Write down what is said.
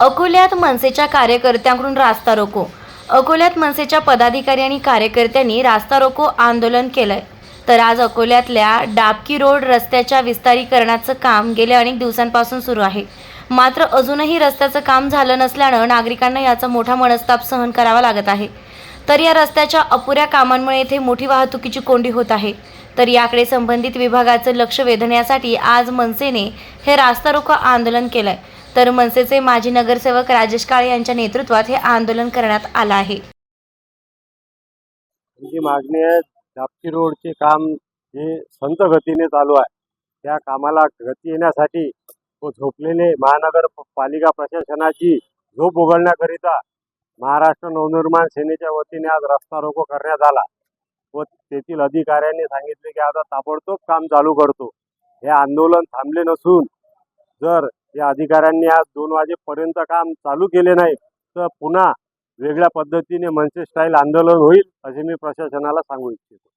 अकोल्यात मनसेच्या कार्यकर्त्यांकडून रास्ता रोको. अकोल्यात मनसेच्या पदाधिकारी आणि कार्यकर्त्यांनी रास्ता रोको आंदोलन केलंय. तर आज अकोल्यातल्या डाबकी रोड रस्त्याच्या विस्तारीकरणाचं काम गेल्या अनेक दिवसांपासून सुरू आहे. मात्र अजूनही रस्त्याचं काम झालं नसल्यानं नागरिकांना याचा मोठा मनस्ताप सहन करावा लागत आहे. तर या रस्त्याच्या अपुऱ्या कामांमुळे येथे मोठी वाहतुकीची कोंडी होत आहे. तर याकडे संबंधित विभागाचं लक्ष वेधण्यासाठी आज मनसेने हे रास्ता रोको आंदोलन आहे तर मनसेचे माजी नगरसेवक राजेश काळे यांच्या नेतृत्वात हे आंदोलन करण्यात आलं आहे. मागणी आहे रोडचे काम हे संत गतीने चालू आहे त्या कामाला गती येण्यासाठी व झोपलेले महानगर पालिका प्रशासनाची झोप उघडण्याकरिता महाराष्ट्र नवनिर्माण सेनेच्या वतीने आज रस्ता रोको करण्यात आला. व तेथील अधिकाऱ्यांनी सांगितले की आता ताबडतोब काम चालू करतो. हे आंदोलन थांबले नसून जर या अधिकाऱ्यांनी आज दोन वाजेपर्यंत काम चालू केले नाही तर पुन्हा वेगळ्या पद्धतीने मनसे स्टाईल आंदोलन होईल असे मी प्रशासनाला सांगू इच्छितो.